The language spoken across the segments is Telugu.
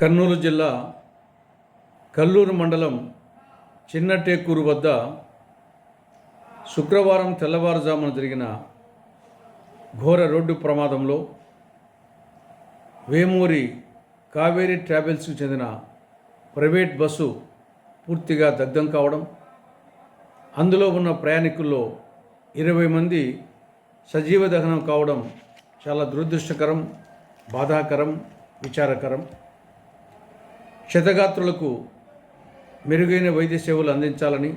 కర్నూలు జిల్లా కల్లూరు మండలం చిన్నటేకూరు వద్ద శుక్రవారం తెల్లవారుజామున జరిగిన ఘోర రోడ్డు ప్రమాదంలో వేమూరి కావేరీ ట్రావెల్స్కు చెందిన ప్రైవేట్ బస్సు పూర్తిగా దగ్ధం కావడం అందులో ఉన్న ప్రయాణికుల్లో ఇరవై మంది సజీవ దహనం కావడం చాలా దురదృష్టకరం బాధాకరం విచారకరం. క్షతగాత్రులకు మెరుగైన వైద్య సేవలు అందించాలని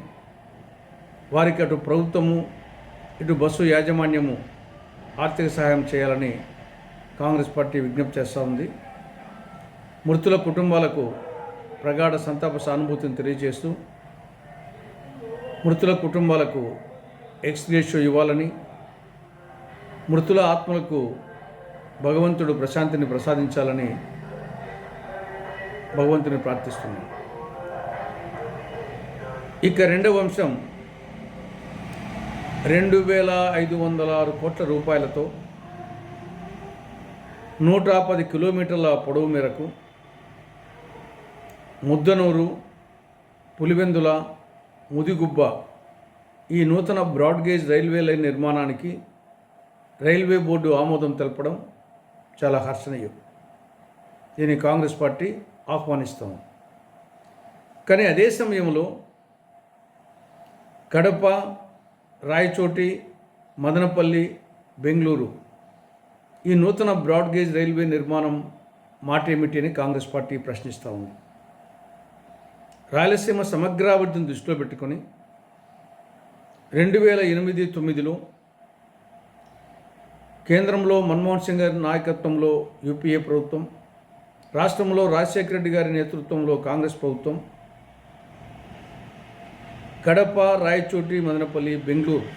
వారికి అటు ప్రభుత్వము ఇటు బస్సు యాజమాన్యము ఆర్థిక సహాయం చేయాలని కాంగ్రెస్ పార్టీ విజ్ఞప్తి చేస్తూ ఉంది. మృతుల కుటుంబాలకు ప్రగాఢ సంతాప సానుభూతిని తెలియజేస్తూ మృతుల కుటుంబాలకు ఎక్స్గ్రేషో ఇవ్వాలని మృతుల ఆత్మలకు భగవంతుడు ప్రశాంతిని ప్రసాదించాలని భగవంతుని ప్రార్థిస్తున్నాం. ఇక రెండవ అంశం రెండు వేల ఐదు వందల ఆరు కోట్ల రూపాయలతో నూట పది కిలోమీటర్ల పొడవు మేరకు ముద్దనూరు పులివెందుల ముదిగుబ్బ ఈ నూతన బ్రాడ్గేజ్ రైల్వే లైన్ నిర్మాణానికి రైల్వే బోర్డు ఆమోదం తెలపడం చాలా హర్షణీయం. దీన్ని కాంగ్రెస్ పార్టీ ఆహ్వానిస్తాము. కానీ అదే సమయంలో కడప రాయచోటి మదనపల్లి బెంగళూరు ఈ నూతన బ్రాడ్గేజ్ రైల్వే నిర్మాణం మాట ఏమిటి అని కాంగ్రెస్ పార్టీ ప్రశ్నిస్తూ ఉంది. రాయలసీమ సమగ్రాభివృద్ధిని దృష్టిలో పెట్టుకొని రెండు వేల ఎనిమిది తొమ్మిదిలో కేంద్రంలో మన్మోహన్ సింగ్ గారి నాయకత్వంలో యూపీఏ ప్రభుత్వం రాష్ట్రంలో రాజశేఖర రెడ్డి గారి నేతృత్వంలో కాంగ్రెస్ ప్రభుత్వం కడప రాయచోటి మదనపల్లి బెంగళూరు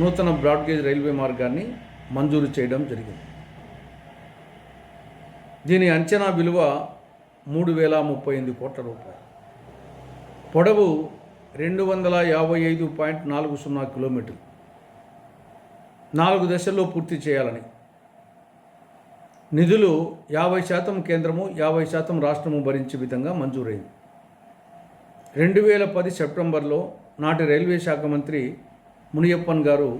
నూతన బ్రాడ్గేజ్ రైల్వే మార్గాన్ని మంజూరు చేయడం జరిగింది. దీని అంచనా విలువ మూడు వేల ముప్పై ఎనిమిది కోట్ల రూపాయలు. పొడవు రెండు వందల యాభై ఐదు పాయింట్ నాలుగు సున్నా కిలోమీటర్లు. నాలుగు దశల్లో పూర్తి చేయాలని నిధులు యాభై శాతం కేంద్రము యాభై శాతం రాష్ట్రము భరించే విధంగా మంజూరైంది. రెండు వేల పది సెప్టెంబర్లో నాటి రైల్వే శాఖ మంత్రి మునియప్పన్ గారు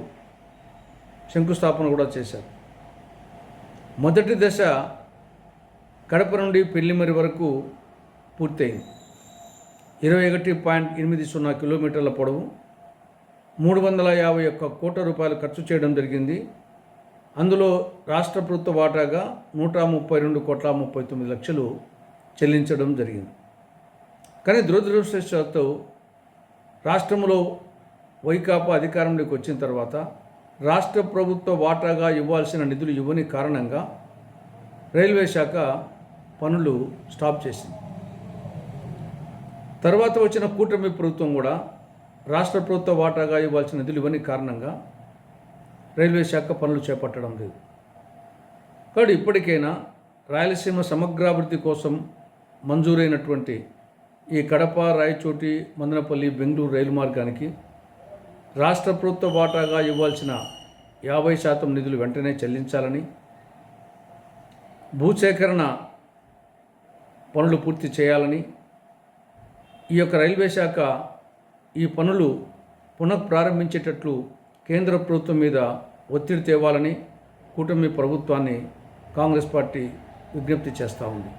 శంకుస్థాపన కూడా చేశారు. మొదటి దశ కడప నుండి పెళ్ళిమరి వరకు పూర్తయింది. ఇరవై ఒకటి పాయింట్ ఎనిమిది సున్నా కిలోమీటర్ల పొడవు మూడు వందల యాభై ఒక్క కోట్ల రూపాయలు ఖర్చు చేయడం జరిగింది. అందులో రాష్ట్ర ప్రభుత్వ వాటాగా నూట ముప్పై రెండు కోట్ల ముప్పై తొమ్మిది లక్షలు చెల్లించడం జరిగింది. కానీ దురదృష్టవశాత్తు రాష్ట్రంలో వైకాపా అధికారంలోకి వచ్చిన తర్వాత రాష్ట్ర ప్రభుత్వ వాటాగా ఇవ్వాల్సిన నిధులు ఇవ్వని కారణంగా రైల్వే శాఖ పనులు స్టాప్ చేసింది. తర్వాత వచ్చిన కూటమి ప్రభుత్వం కూడా రాష్ట్ర ప్రభుత్వ వాటాగా ఇవ్వాల్సిన నిధులు ఇవ్వని కారణంగా రైల్వే శాఖ పనులు చేపట్టడం లేదు. కాబట్టి ఇప్పటికైనా రాయలసీమ సమగ్రాభివృద్ధి కోసం మంజూరైనటువంటి ఈ కడప రాయచోటి మందనపల్లి బెంగళూరు రైలు మార్గానికి రాష్ట్ర ప్రభుత్వ వాటాగా ఇవ్వాల్సిన యాభై శాతం నిధులు వెంటనే చెల్లించాలని భూసేకరణ పనులు పూర్తి చేయాలని ఈ యొక్క రైల్వే శాఖ ఈ పనులు పునః ప్రారంభించేటట్లు కేంద్ర ప్రభుత్వం మీద ఒత్తిడి తేవాలని కూటమి ప్రభుత్వాన్ని కాంగ్రెస్ పార్టీ విజ్ఞప్తి చేస్తూ ఉంది.